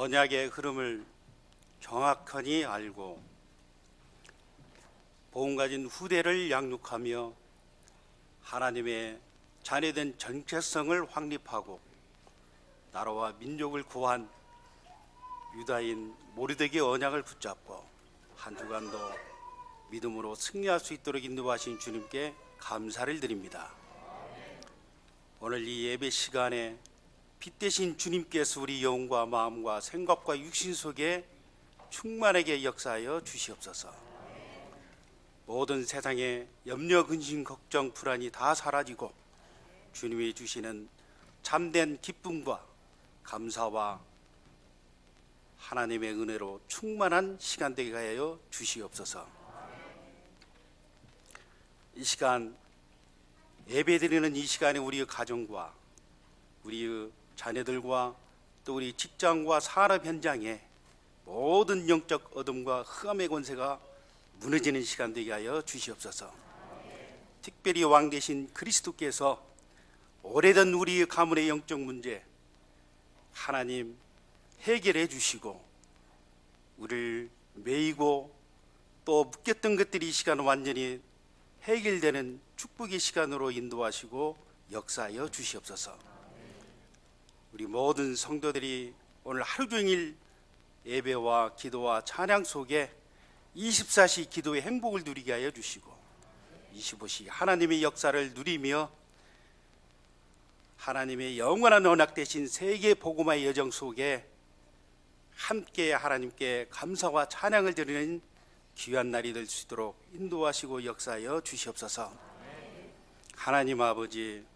언약의 흐름을 정확하니 알고 보험 가진 후대를 양육하며 하나님의 자녀된 정체성을 확립하고 나라와 민족을 구한 유다인 모르드게 언약을 붙잡고 한 주간도 믿음으로 승리할 수 있도록 인도하신 주님께 감사를 드립니다. 오늘 이 예배 시간에 빛 대신 주님께서 우리 영과 마음과 생각과 육신 속에 충만하게 역사하여 주시옵소서. 모든 세상의 염려, 근심, 걱정, 불안이 다 사라지고 주님이 주시는 참된 기쁨과 감사와 하나님의 은혜로 충만한 시간 되게 하여 주시옵소서. 이 시간 예배드리는 이 시간에 우리의 가정과 우리의 자녀들과 또 우리 직장과 산업 현장에 모든 영적 어둠과 흑암의 권세가 무너지는 시간 되게 하여 주시옵소서. 특별히 왕 되신 그리스도께서 오래된 우리의 가문의 영적 문제 하나님 해결해 주시고 우리를 매이고 또 묶였던 것들이 이 시간 완전히 해결되는 축복의 시간으로 인도하시고 역사하여 주시옵소서. 우리 모든 성도들이 오늘 하루 종일 예배와 기도와 찬양 속에 24시 기도의 행복을 누리게 하여 주시고 25시 하나님의 역사를 누리며 하나님의 영원한 언약 대신 세계 복음화의 여정 속에 함께 하나님께 감사와 찬양을 드리는 귀한 날이 될 수 있도록 인도하시고 역사하여 주시옵소서. 하나님 아버지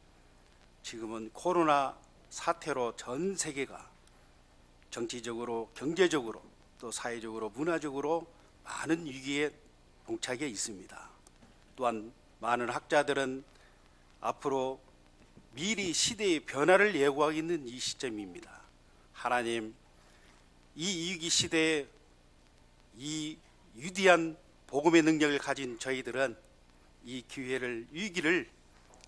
지금은 코로나 사태로 전 세계가 정치적으로 경제적으로 또 사회적으로 문화적으로 많은 위기에 봉착해 있습니다. 또한 많은 학자들은 앞으로 미리 시대의 변화를 예고하고 있는 이 시점입니다. 하나님 이 위기 시대에 이 위대한 복음의 능력을 가진 저희들은 이 기회를 위기를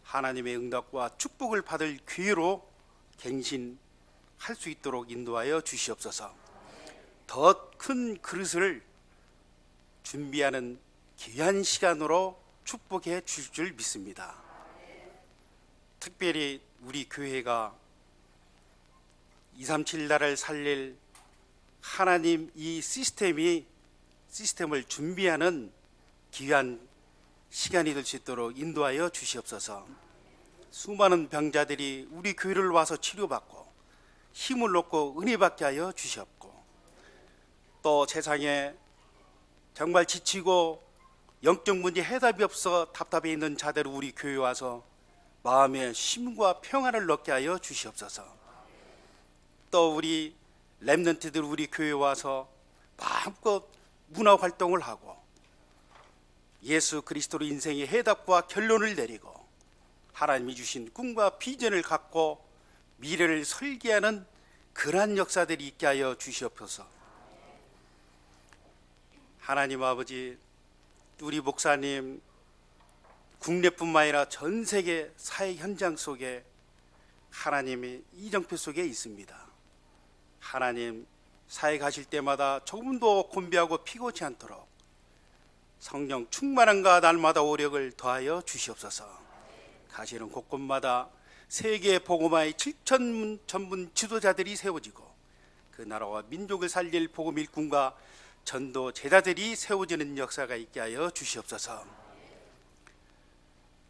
하나님의 응답과 축복을 받을 기회로 갱신할 수 있도록 인도하여 주시옵소서. 더 큰 그릇을 준비하는 귀한 시간으로 축복해 주실 줄 믿습니다. 특별히 우리 교회가 237 나라를 살릴 하나님 이 시스템이 시스템을 준비하는 귀한 시간이 될 수 있도록 인도하여 주시옵소서. 수많은 병자들이 우리 교회를 와서 치료받고 힘을 얻고 은혜 받게 하여 주시옵고 또 세상에 정말 지치고 영적 문제 해답이 없어 답답해 있는 자들 우리 교회 와서 마음의 쉼과 평안을 얻게 하여 주시옵소서. 또 우리 렘넌트들 우리 교회 와서 마음껏 문화 활동을 하고 예수 그리스도로 인생의 해답과 결론을 내리고 하나님이 주신 꿈과 비전을 갖고 미래를 설계하는 그러한 역사들이 있게 하여 주시옵소서. 하나님 아버지 우리 목사님 국내뿐만 아니라 전 세계 사회 현장 속에 하나님의 이정표 속에 있습니다. 하나님 사회 가실 때마다 조금도 곤비하고 피곤치 않도록 성령 충만함과 날마다 오력을 더하여 주시옵소서. 가시는 곳곳마다 세계 복음화의 7천 전문 지도자들이 세워지고 그 나라와 민족을 살릴 복음 일꾼과 전도 제자들이 세워지는 역사가 있게 하여 주시옵소서.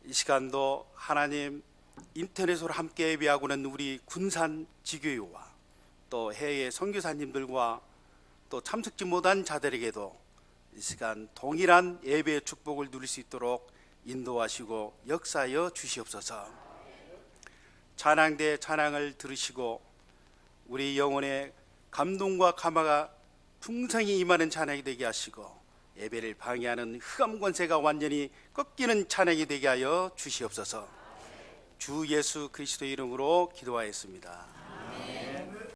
이 시간도 하나님 인터넷으로 함께 예배하고는 우리 군산 지교회와 또 해외 선교사님들과 또 참석지 못한 자들에게도 이 시간 동일한 예배의 축복을 누릴 수 있도록 인도하시고 역사하여 주시옵소서. 찬양대 찬양을 들으시고 우리 영혼의 감동과 감화가 풍성히 임하는 찬양이 되게 하시고 예배를 방해하는 흑암 권세가 완전히 꺾이는 찬양이 되게 하여 주시옵소서. 주 예수 그리스도 이름으로 기도하였습니다.